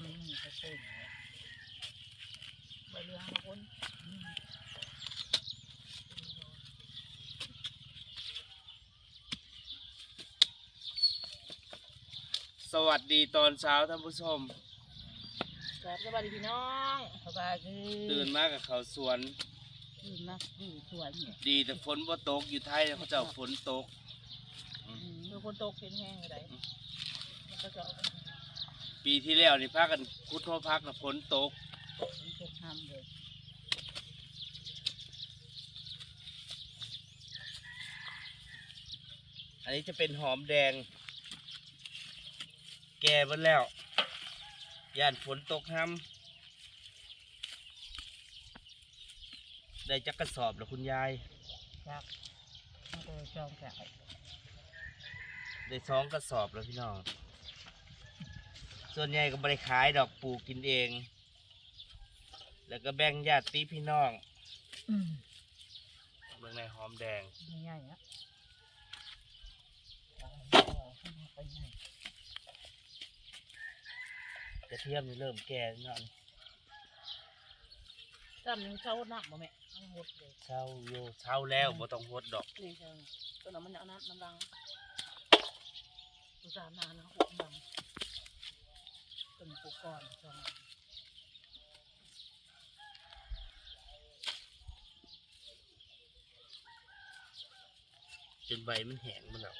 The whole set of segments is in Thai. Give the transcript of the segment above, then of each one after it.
ำนี่เขาเต้นใบเรือมาคนสวัสดีตอนเช้าท่านผู้ชม ครับสวัสดีพี่น้องสบายดีตื่นมากับเขาสวน ตื่นมาดีสวยเนี่ยดีแต่ฝนบ่ตกอยู่ไทยเขาเจ้าฝนตกคือคนโตกเป็นแห้งอะไรมันก็จะปี ที่แล้วนี่พากันคุดทั่วพักนะฝนตกมันตกทำเลยอันนี้จะเป็นหอมแดง แก่เบิดแล้วย่านฝนตกห้ำได้จักกระสอบแล้วคุณยายจักมันก็จองจ่าย ได้สองกระสอบแล้วพี่น้อง ส่วนใหญ่ก็บริขายดอกปลูกกินเอง แล้วก็แบ่งญาติพี่น้องอืมเมืองในหอมแดงไม่ใหญ่อะไปใหญ่กระเทียมนี่เริ่มแก่แล้วเนาะจำยังเช่าหนักบ่แม่ทั้งหมดเลยเช้าโยเช้าแล้วบ่ต้องหดดอกนี่เช่าตัวนั้นมันเอาน้ำน้ำรังตัวสามนานนะหกดัง ต้นปูก่อนจองจนใบมันแห้งมันแล้ว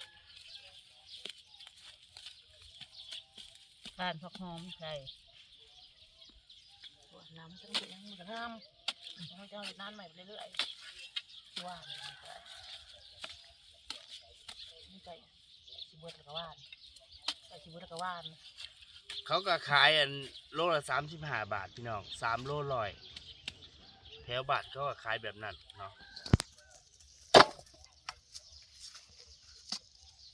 การผักหอมใส่ตัวน้ำจังเลยยังมันจะงามมันจะนานใหม่ไปเรื่อยๆว่านนี่ใจสิบเบิดแล้วก็ว่านใส่สิบเบิดแล้วก็ว่าน เขาก็ขายอันโลละสามสิบห้าบาทพี่น้องสามโลร้อยแถวบาทเขาก็ขายแบบนั้นเนาะ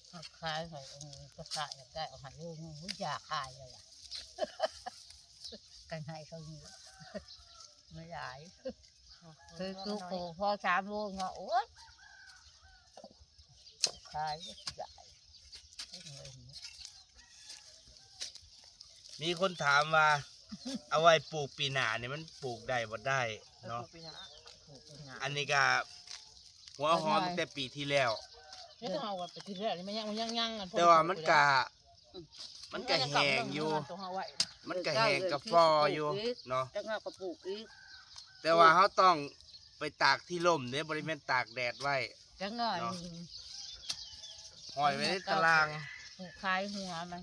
เอาขายไปเออก็ขายอยากได้เอาใหายลูกอยากขายเลยอะกันให้เขาอยู่ไม่ได้คือคือโคพอสามลูกเนาะโอ๊ยขายก็ใหญ่ไม่เหนื่อยเนี่ย มีคนถามว่า เอาไว้ปลูกปีหน้านี่มันปลูกได้บ่ได้เนาะปลูกเป็นหยังอันนี้ก็หัวหอมตั้งแต่ปีที่แล้ว ไม่ต้องเอาไปทีแรกนี่มันยังมันยังยังกันแต่ว่ามันกะมันกะแหงอยู่ต้องเอาไว้มันกะแหงกะฟออยู่เนาะจังเอากระปุกอีกแต่ว่าเขาต้องไปตากที่ร่มเนี่ยบริเวณตากแดดไว้จังเอาเนาะห้อยไว้ในตารางปลูกคลายหัวมัน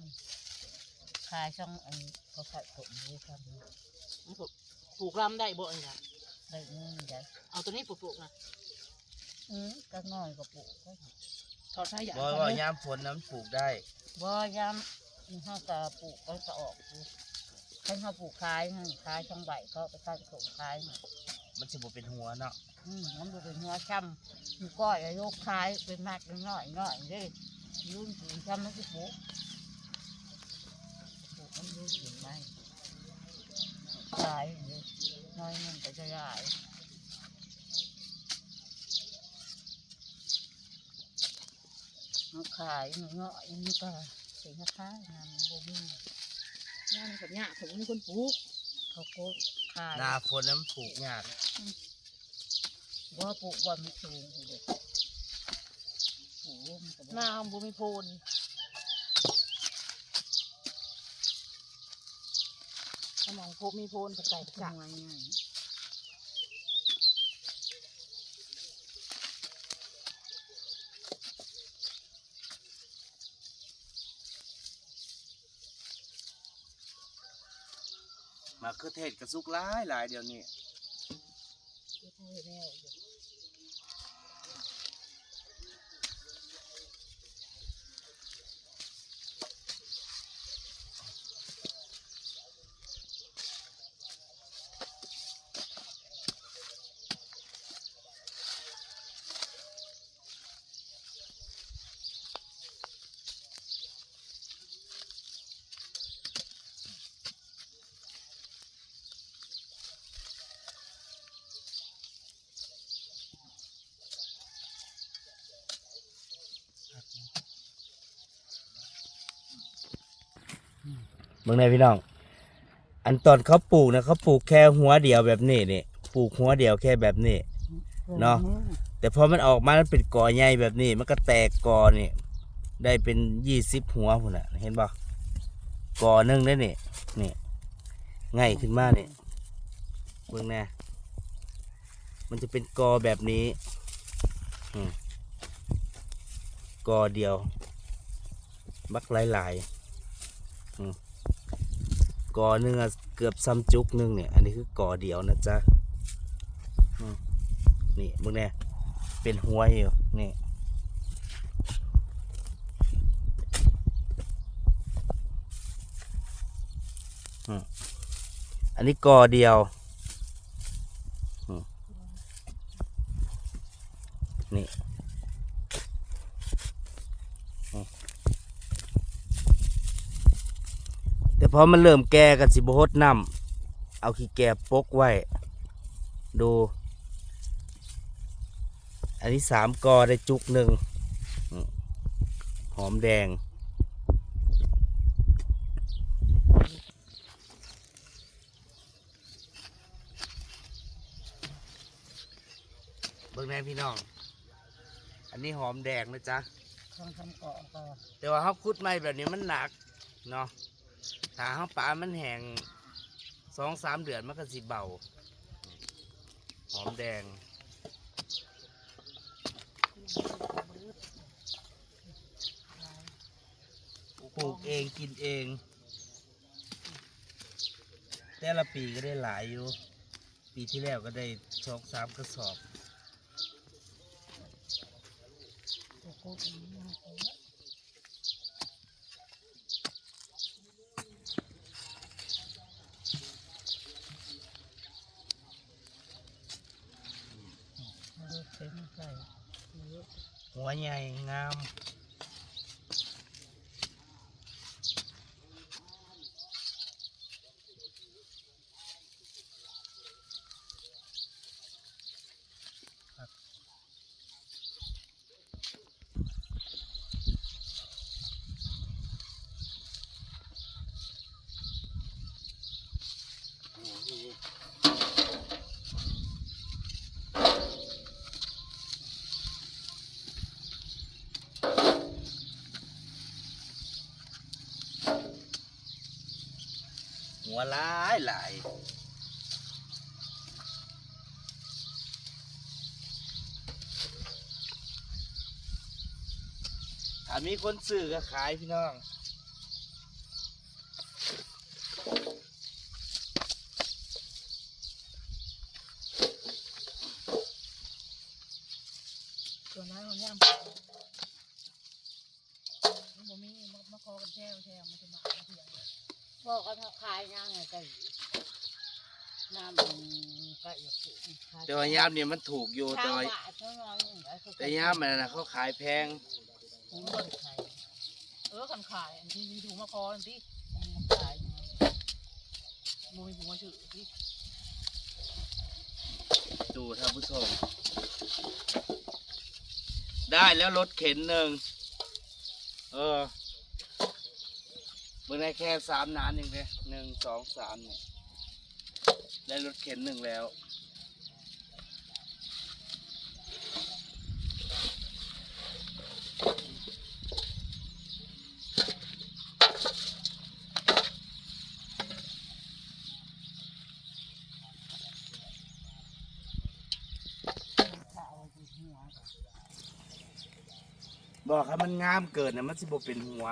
คลายช่องอันเขาใส่ผมนี้ครับปลูกลำได้บ่อันนี้ได้เงินได้เอาตัวนี้ปลูกๆนะอืมก็ง่อยก็ปลูกก็ถอดสายยางบ่ว่ายามฝนน้ำปลูกได้บ่ยำนี่เขาก็ปลูกก็จะออกอยู่ถ้าเขาปลูกคลายหั่นคลายช่องใบเขาไปตั้งผมคลายหั่นมันสิบ่เป็นหัวเนาะอืมมันดูเป็นหัวช้ำอยู่ก้อยอายุคลายเป็นมากเป็นน้อยน้อยเด้รุ่นถึงช้ำมันจะปลูกปลูก มันรุ่นถึงไม่คลายเลยน้อยมันก็จะใหญ่มันขายเงาะอันนี้ก็สินค้างานโบมีงานแบบนี้ผมมีคนปลูกเขาก็ขายหน้าฝนน้ำปลูกยากว่าปลูกบอลมันสูงอยู่เลยปลูกร่มก็หได้น้าบุมีโพน มองพบมีโพนกระจายกระจังไว้ง่ายมาคือเทศกระซุกหลายหลายเดี๋ยวนี้แน่อยู่ม เบิ่งได้พี่น้อง อันตอนเขาปลูกนะเขาปลูกแค่หัวเดียวแบบนี้นี่ปลูกหัวเดียวแค่แบบนี้ เนาะ แต่พอมันออกมามันเป็นกอใหญ่แบบนี้มันก็แตกกอนี่ได้เป็นยี่สิบหัวพุ่นน่ะ เห็นบ่กอหนึ่งได้นี่นี่ง่ายขึ้นมากนี่เบิ่งแน่มันจะเป็นกอแบบนี้กอเดียว บักหลายๆอืม กอหนึงอเกือบซ้ำจุกหนึงเนี่ย อันนี้คือกอเดียวนะจ๊ะนี่เบิ่งแน่เป็นหัวอยู่นี่อันนี้กอเดียวนี่อืม แต่พอมันเริ่มแก่กันสิบหดน้ำเอาขี้แก่ปกไว้ ดู อันนี้สามกอได้จุกหนึ่งอืมหอมแดง เบิ่งแน่พี่น้อง อันนี้หอมแดงนะจ๊ะ ต้องทำเกาะก็แต่ว่าเขาคุดไม้แบบนี้มันหนักเนาะ ถ้าเขาปลามันแห้งสองสามเดือนมันก็สิเบา หอมแดง ปลูกเองกินเอง แต่ละปีก็ได้หลายอยู่ ปีที่แล้วก็ได้สองสามกระสอบปลูกกุ้งนี่มันก็เยอะมาดูเต็มใส่เยอะ หัวใหญ่งาม หัวหลายหลายถ้ามีคนซื้อก็ขายพี่น้องส่วนนั้นมันย่ำมันบ่มีมามาคอกันแช่แช่มันจะมาเอาเถียง อก็ถ้าขายย่างไงก็น้ำมันก็อยากกินขายแต่ว่ายามเนี่ยมันถูกอยู่แต่ชาวว่าบ้านเขานอนอย่างไรเขาก็แต่ยามมันนะเขาขายแพงผมไม่ได้ขายเออคันขายอันที่มีถุงมาคออันที่ผมขายบ่มีถุงมาชื่อที่ดูท่านผู้ชม ได้แล้วรถเข็นหนึ่งเออเมื่อได้แค่สามนานเองเลยหนึ่งสองสามเนี่ยได้รถเข็นหนึ่งแล้วขายอยู่หัวบอกให้มันงามเกิดนะมันสิบเป็นหัว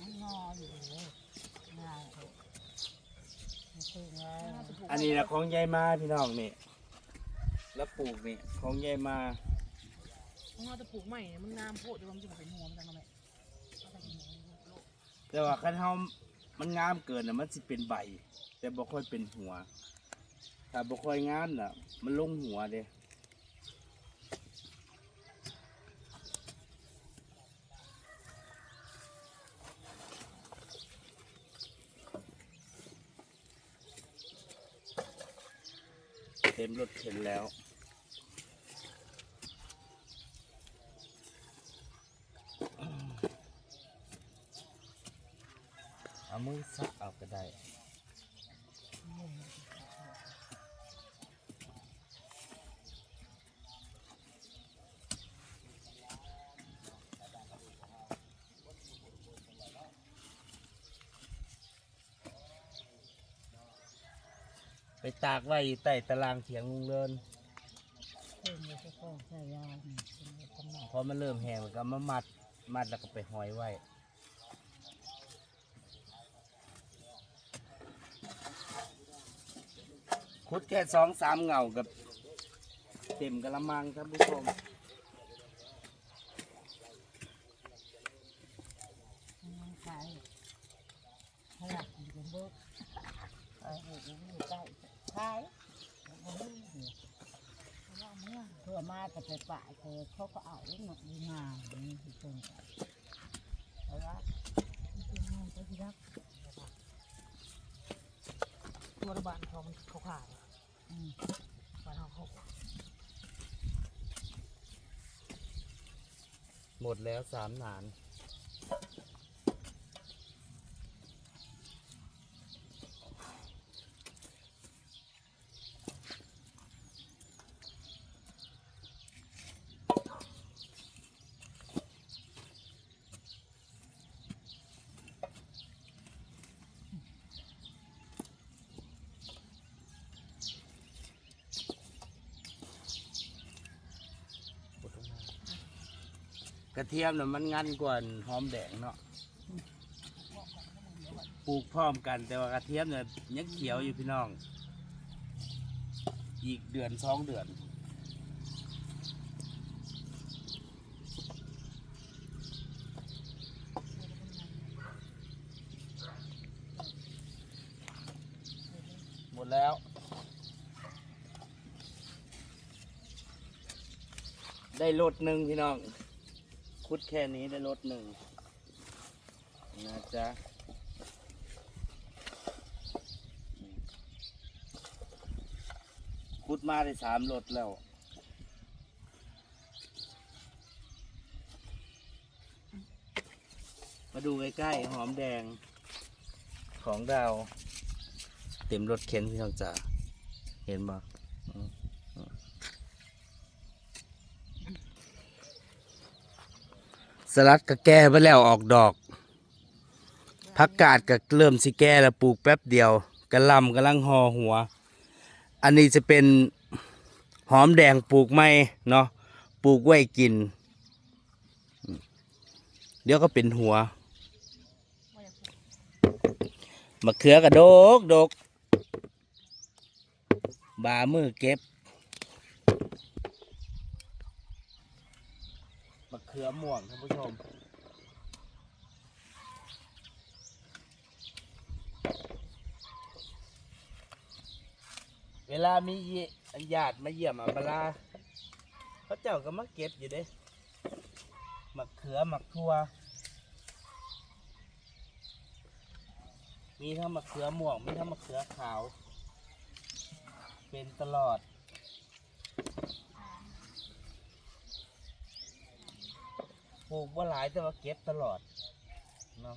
มันงออยู่เลยง่ายเลยไม่ใช่ง่าย อันนี้นะของยายมาพี่น้องนี่ แล้วปลูกนี่ของยายมามึงเอาจะปลูกใหม่เนี่ยมันงามโพดเดี๋ยวมันจะมาเป็นหัวมันจังทำไมเอาแต่เป็นหัวโลกแต่ว่าคันเฮามันงามเกินนะมันสิเป็นใบ แต่บ่ค่อยเป็นหัว ถ้าบ่ค่อยงามน่ะ มันลงหัวเด้ เต็มรถเข็นแล้ว เอามือซักเอาก็ได้ ตากไว้อยู่ใต้ตารางเถียงลุงเลินเพิ่มเลยก็ต้องใช่ยาพอมันเริ่มแห้งก็มามัดมัดแล้วก็ไปห้อยไว้คุดแค่สองสามเหงากับเต็มกระมังครับผู้ชม มันขายขยับอยู่บนโลกขายอยู่อยู่ใต้ขายบนโลกเนี่ยว่าเมื่อเพื่อมา แต่ไปป่าเจอเขาก็เอาลูกหนักดีงามนี่คือตรงกันเพราะว่าเป็นงานก็ที่รักตัวระบาดเขามันเขาขาดอืมบ้านเขาเขาหมดแล้วสามหนาน กระเทียมน่ะมันงันกว่าหอมแดงเนาะปลูกพร้อมกันแต่ว่ากระเทียมเนี่ยยังเขียวอยู่พี่น้อง อีกเดือนสองเดือน หมดแล้วได้รถหนึ่งพี่น้อง คุดแค่นี้ได้รถหนึ่งนะจ๊ะคุดมาได้สามรถแล้วมาดูใกล้ๆหอมแดงของดาว เต็มรถเข็นพี่น้องจ๋าเห็นบ่อืมอืมส ลัดก็แก้ไปแล้วออกดอกผักกาดก็เริ่มสิแก้แล้วปลูกแป๊บเดียวกระลำกำลังห่อหัว อันนี้จะเป็นหอมแดงปลูกไม่เนาะปลูกไว้กิน เดี๋ยวก็เป็นหัวมะเขือกระโดกดกบามือเก็บ มะเขือม่วงท่านผู้ชม เวลามีเยญาติมาเยี่ยมอัมบลาเขาเจ้าก็มาเก็บอยู่เด้มะเขือมะทั่ว มีทั้งมะเขือม่วง มีทั้งมะเขือขาว เป็นตลอด ปลูกว่าหลายแต่ว่าเก็บตลอดเนาะ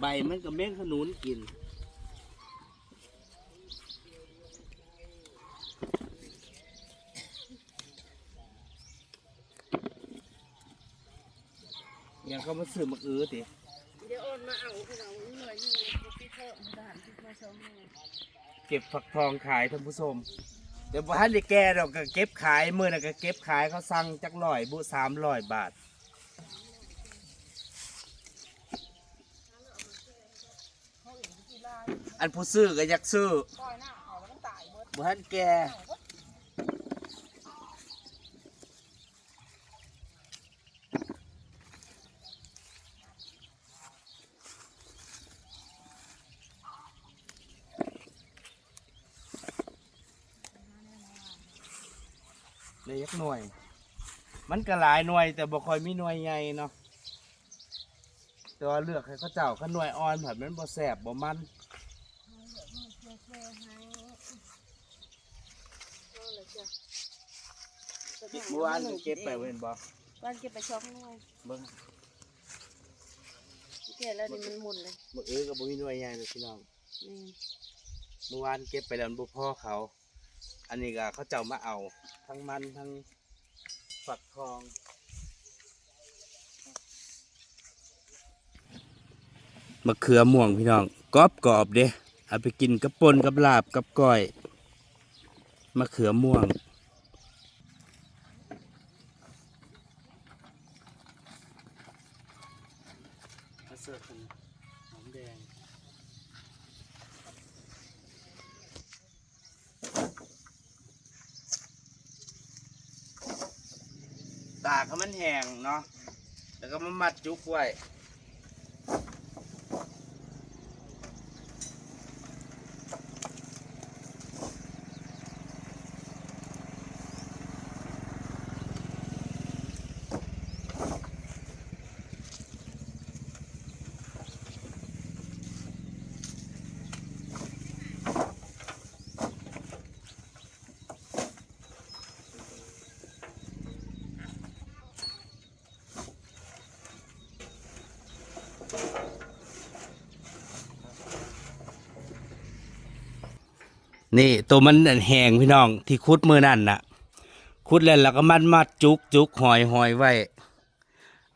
ใบมันก็แม่งขนุนกิน อย่างเขามาซื้อมะอื้อติ เดี๋ยวโอนมาเอาเขาเอาหน่วยหนึงพี่เพิ่มทหารที่มาชมเก็บฝักทองขายท่านผู้ชมเดี๋ยวพอท่านได้แก่เราก็เก็บขายมือน่ะก็เก็บขายเขาสั่งจักร้อยบุสามร้อยบาทอันผู้ซื้อก็อยากซื้อบ่ท่านแก่ เลยยักหน่วย มันก็หลายหน่วย แต่บ่คอยมีหน่วยใหญ่เนาะแต่ว่าเลือกให้เขาเจ้าขาหนวยอ่อนผัดมันบ่แสบบ่มันบัวนเก็บไปเว้นบ่วันเก็บไปช็อกหน่วยเบิ่งเก็บแล้วนี่มันหมุนเลยบ่เออก็บ่มีหน่วยใหญ่เลยพี่น้องบัวนเก็บไปแล้วบ่พ่อเขา อันนี้ก็เขาเจ้ามาเอา ทั้งมันทั้งฝักทอง มะเขือม่วงพี่น้องกรอบกรอบๆเด้เอาไปกินกับปนกับลาบกับก้อย มะเขือม่วง มาเสิร์ฟกันหอมแดง ตากให้มันแห้งเนาะแล้วก็มามัดจุกไว้ นี่ตัวมันแห้งพี่น้องที่คุดมือนั่นน่ะ คุดแล้วแล้วก็มัดมัดจุกจุกหอยหอยไว้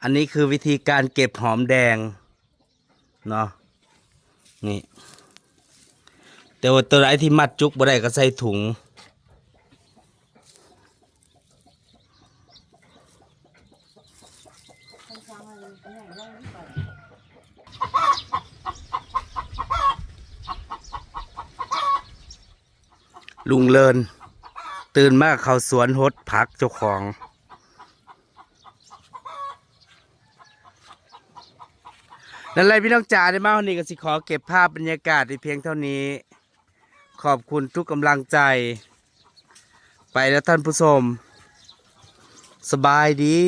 อันนี้คือวิธีการเก็บหอมแดงเนาะนี่แต่ว่าตัวไหนที่มัดจุกบ่ได้ก็ใส่ถุงช้างอะไรเป็นไหนล่องที่ก่อน ลุงเลิน ตื่นมากเขาสวนหดผักเจ้าของ นั่นแหละพี่น้องจ๋าได้มาวันนี้ก็สิขอเก็บภาพบรรยากาศในเพียงเท่านี้ ขอบคุณทุกกำลังใจ ไปแล้วท่านผู้ชม สบายดี